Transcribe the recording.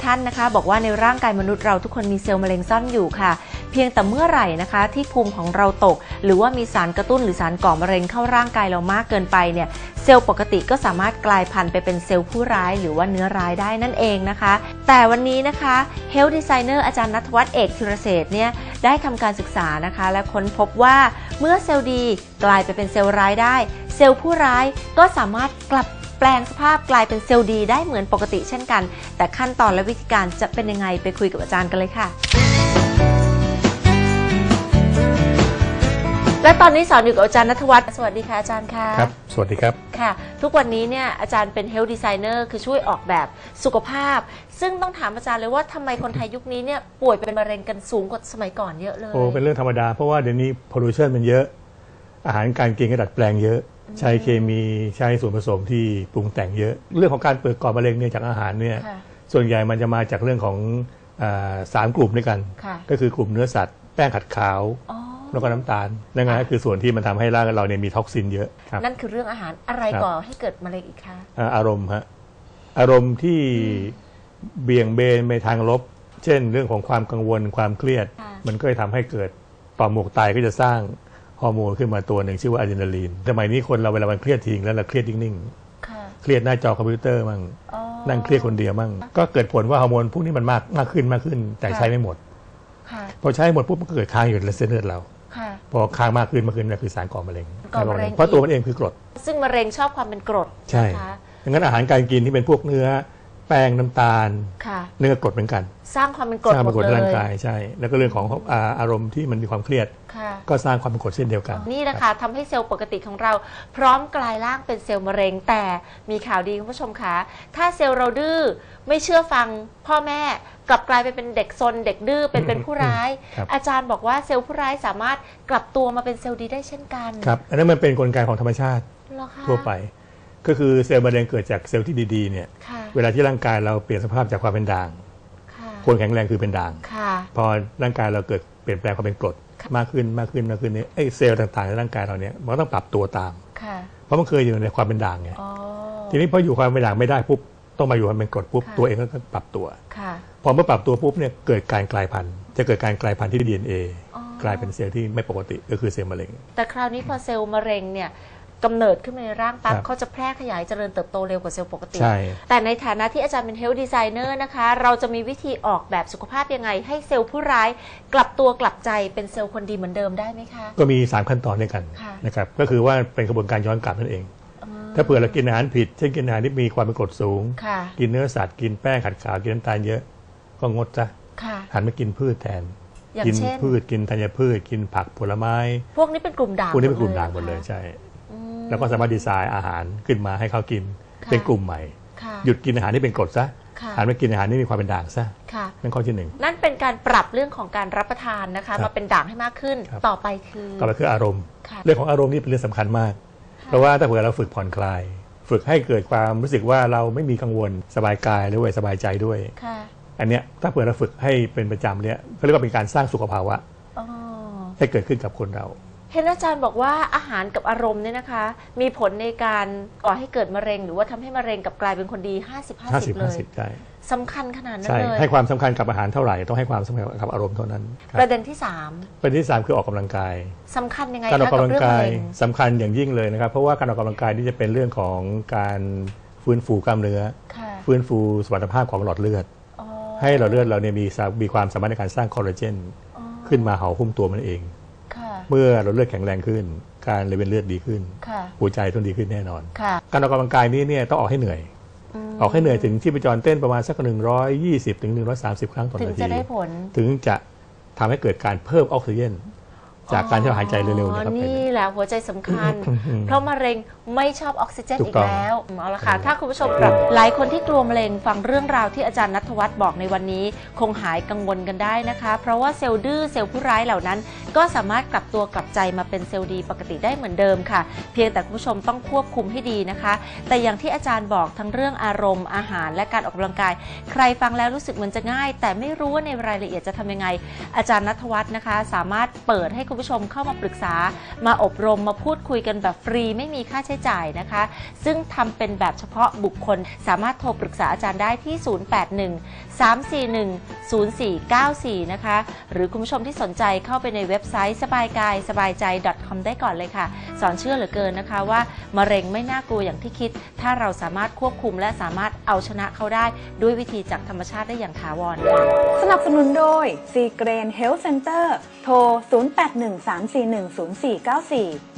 ๆ ท่านนะคะ บอกว่าในร่างกายมนุษย์เราทุกคนมีเซลล์มะเร็งซ่อนอยู่ค่ะ เพียงแต่เมื่อไหร่นะคะ ที่ภูมิของเราตก หรือว่ามีสารกระตุ้นหรือสารก่อมะเร็งเข้าร่างกายเรามากเกินไปเนี่ยเซลล์ปกติก็สามารถกลายพันธุ์ไปเป็นเซลล์ผู้ร้ายหรือว่าเนื้อร้ายได้นั่นเองนะคะ แต่วันนี้นะคะ Health Designer อาจารย์นัทวัฒน์เอกธีรเศษเนี่ยได้ทำการศึกษานะคะ และค้นพบว่าเมื่อเซลล์ดีกลายไปเป็นเซลล์ร้ายได้ เซลล์ผู้ร้ายก็สามารถกลับ แปลงสภาพกลายเป็นเซลล์ดีได้เหมือนปกติเช่นกัน แต่ขั้นตอนและวิธีการจะเป็นยังไงไปคุยกับอาจารย์กันเลยค่ะ และตอนนี้สอนอยู่กับอาจารย์นัทวัฒน์สวัสดีค่ะอาจารย์ค่ะ ครับ สวัสดีครับ ค่ะ ทุกวันนี้เนี่ยอาจารย์เป็น health designer คือช่วยออกแบบสุขภาพ ซึ่งต้องถามอาจารย์เลยว่าทำไมคนไทยยุคนี้เนี่ยป่วยเป็นมะเร็งกันสูงกว่าสมัยก่อนเยอะเลย โอ้ เป็นเรื่องธรรมดา เพราะว่าเดี๋ยวนี้ pollution มันเยอะ อาหารการกินก็ดัดแปลงเยอะ ใช้เคมีใช้ส่วนผสมที่ปรุงแต่งเยอะ เรื่องของการเปิดก่อมะเร็งเนี่ยจากอาหารเนี่ยค่ะ ส่วนใหญ่มันจะมาจากเรื่องของอาสามกลุ่มด้วยกัน ค่ะก็คือกลุ่มเนื้อสัตว์แป้งขัดขาว อ๋อ แล้วก็น้ำตาลนั่นไงคือส่วนที่มันทำให้ร่างเราเนี่ยมีท็อกซินเยอะครับ นั่นคือเรื่องอาหารอะไรครับ ก่อให้เกิดมะเร็งอีกคะ อ่าอารมณ์ฮะอารมณ์ที่เบี่ยงเบนไปทางลบ เช่น เรื่องของความกังวลความเครียด ค่ะ มันก็จะทำให้เกิดต่อมหมวกไตก็จะสร้าง ฮอร์โมนขึ้นมาตัวหนึ่งชื่อว่าอะดรีนาลีนสมัยนี้คนเราเวลามันเครียดทิ้งแล้วเราเครียดนิ่งค่ะๆเครียดหน้าจอคอมพิวเตอร์มั่งอ๋อนั่งเครียดคนเดียวมั่งก็เกิดผลว่าฮอร์โมนพวกนี้มันมากมากขึ้นมากขึ้น แต่ค่ะใช้ไม่หมดค่ะพอใช้หมดปุ๊บมันก็เกิดค้างอยู่ในเส้นเลือดเราค่ะพอค้างมากขึ้นมากขึ้นนั่นคือสารก่อมะเร็งก่อมะเร็งเพราะตัวมันเองคือกรด ซึ่งมะเร็งชอบความเป็นกรดใช่นะคะดังนั้นอาหารการกินที่เป็นพวกเนื้อ แป้งน้ำตาล ค่ะ เนื้อกรดเหมือนกันสร้างความเป็นกรดสร้างหมเป็นดกรดเลในร่างยกายใช่ แล้วก็เรื่องของอ่าอารมณ์ที่มันมีความเครียด ค่ะ ก็สร้างความเป็นกรดเช่นเดียวกัน นี่แหละค่ะทำให้เซลล์ปกติของเรา พร้อมกลายร่างเป็นเซลล์มะเร็ง แต่มีข่าวดีคุณผู้ชมคะ ถ้าเซลล์เราดื้อไม่เชื่อฟังพ่อแม่ กลับกลายไปเป็นเด็กซนเด็กดื้อเป็นเป็นผู้ร้าย ครับ อาจารย์บอกว่าเซลล์ผู้ร้ายสามารถกลับตัวมาเป็นเซลล์ดีได้เช่นกันครับอันนั้นมันเป็นกลไกของธรรมชาติเหรอคะทั่วไป ก็คือเซลล์มะเร็งเกิดจากเซลล์ที่ดีๆเนี่ย ค่ะ เวลาที่ร่างกายเราเปลี่ยนสภาพจากความเป็นด่าง ค่ะคนแข็งแรงคือเป็นด่าง ค่ะ พอร่างกายเราเกิดเปลี่ยนแปลงความเป็นกรดค่ะมากขึ้นมากขึ้นมากขึ้นเนี่ยไอ้เซลล์ต่างๆในร่างกายเราเนี่ยมันก็ต้องปรับตัวตาม ค่ะ เพราะมันเคยอยู่ในความเป็นด่างไงอ๋อ ทีนี้พออยู่ความเป็นด่างไม่ได้ปุ๊บต้องมาอยู่ความเป็นกรดปุ๊บค่ะ ตัวเองก็ต้องปรับตัว ค่ะ พอเมื่อปรับตัวปุ๊บเนี่ยเกิดการกลายพันธุ์ จะเกิดการกลายพันธุ์ที่ DNA อ๋อ กลายเป็นเซลล์ที่ไม่ปกติก็คือเซลล์มะเร็ง แต่คราวนี้พอเซลล์มะเร็งเนี่ย กำเนิดขึ้นมาในร่างปั๊บครับเขาจะแพร่ขยายเจริญเติบโตเร็วกว่าเซลล์ปกติ ใช่ แต่ในฐานะที่อาจารย์เป็นเฮลท์ดีไซเนอร์นะคะ เราจะมีวิธีออกแบบสุขภาพยังไง ให้เซลล์ผู้ร้ายกลับตัวกลับใจเป็นเซลล์คนดีเหมือนเดิมได้ไหมคะ ก็มี 3 ขั้นตอนด้วยกันค่ะ นะครับก็คือว่าเป็นกระบวนการย้อนกลับนั่นเองถ้าเผื่อเรากินอาหารผิด เช่นกินอาหารที่มีความเป็นกรดสูง ค่ะ กินเนื้อสัตว์กินแป้งขัดขาวกินน้ำตาลเยอะก็งดซะค่ะ หันมากินพืชแทน อย่างกิเช่น พืชกินธัญพืช กินผักผลไม้พวกนี้เป็นกลุ่มด่างพวกนี้เป็นกลุ่มด่างหมดเลยค่ะใช่อืม แล้วก็สามารถดีไซน์อาหารขึ้นมาให้เขากินค่ะเป็นกลุ่มใหม่ค่ะหยุดกินอาหารที่เป็นกรดซะค่ะหันมากินอาหารที่มีความเป็นด่างซะค่ะนั่นข้อที่หนึ่งนั่นเป็นการปรับเรื่องของการรับประทานนะคะครับมาเป็นด่างให้มากขึ้นครับต่อไปคือก็คืออารมณ์ค่ะเรื่องของอารมณ์นี่เป็นเรื่องสำคัญมาก เพราะว่าถ้าเผื่อเราฝึกผ่อนคลาย ฝึกให้เกิดความรู้สึกว่าเราไม่มีกังวลสบายกายด้วยสบายใจด้วยค่ะอันเนี้ยถ้าเผื่อเราฝึกให้เป็นประจำเนี่ยเขาเรียกว่าเป็นการสร้างสุขภาวะอ๋อให้เกิดขึ้นกับคนเรา เห็นอาจารย์บอกว่าอาหารกับอารมณ์เนี่ยนะคะ มีผลในการก่อให้เกิดมะเร็ง หรือว่าทำให้มะเร็งกลับกลายเป็นคนดี 50 50 50เลย50ใช่สำคัญขนาดนั้นใช่ เลยให้ความสำคัญกับอาหารเท่าไหร่ต้องให้ความสำคัญกับอารมณ์เท่านั้นคปรับระเด็นที่ประเด็นที่สามคือออกกำลังกาย3สำคัญยังไงการออกคะกำกับลังเรื่องกามะยเร็งสำคัญอย่างยิ่งเลยนะครับ เพราะว่าการออกกำลังกายนี่จะเป็นเรื่องของการฟื้นฟูกล้ามเนื้อ ค่ะฟื้นฟูสมรรถภาพของหลอดเลือด อ๋อให้หลอดเลือดเราเนี่ยมีสามีความสามารถในการสร้างคอลลาเจนอ๋อขึ้นมาเห่าหุ้มตัวมันเองค่ะ เมื่อหลอดเลือดแข็งแรงขึ้น การไหลเวียนเลือดดีขึ้น ค่ะ หัวใจต้องดีขึ้นแน่นอน ค่ะ การออกกำลังกายนี้เนี่ยต้องออกให้เหนื่อย มออกให้เหนื่อยถึงที่ประจรเต้นประมาณสัก 120ถึง130 ครั้งต่อถึงนาที จะได้ผล ถึงจะทำให้เกิดการเพิ่มออกซิเจน จากการที่เราหายใจเร็วๆเนยครับอ๋อเป็นนี่แหละหัวใจสำคัญ เพราะมะเร็งไม่ชอบออกซิเจนถูอีกกต้องแล้วเอาละค่ะ ถ้าคุณผู้ชมแบบหลายคนที่กลัวมะเร็งฟังเรื่องราวที่อาจารย์นัทวัฒน์บอกในวันนี้ คงหายกังวลกันได้นะคะ เพราะว่าเซลล์ดื้อเซลล์ผู้ร้ายเหล่านั้น ก็สามารถกลับตัวกลับใจมาเป็นเซลล์ดีปกติได้เหมือนเดิมค่ะ เพียงแต่คุณผู้ชมต้องควบคุมให้ดีนะคะ แต่อย่างที่อาจารย์บอกทั้งเรื่องอารมณ์อาหารและการออกกำลังกาย ใครฟังแล้วรู้สึกเหมือนจะง่าย แต่ไม่รู้ว่าในรายละเอียดจะทำยังไง อาจารย์นัทวัฒน์นะคะ สามารถเปิดให้คุณคุณผู้ชมเข้ามาปรึกษา มาอบรมมาพูดคุยกันแบบฟรีไม่มีค่าใช้จ่ายนะคะ ซึ่งทำเป็นแบบเฉพาะบุคคล สามารถโทรปรึกษาอาจารย์ได้ที่ 081 341 0494 นะคะ หรือคุณผู้ชมที่สนใจเข้าไปในเว็บไซต์สบายกายสบายใจ .com ได้ก่อนเลยค่ะ สอนเชื่อเหลือเกินนะคะว่ามะเร็งไม่น่ากลัวอย่างที่คิด ถ้าเราสามารถควบคุมและสามารถเอาชนะเขาได้ ด้วยวิธีจากธรรมชาติได้อย่างถาวรค่ะสนับสนุนโดยซีเกรนเฮลท์เซ็นเตอร์โทร 081 13410494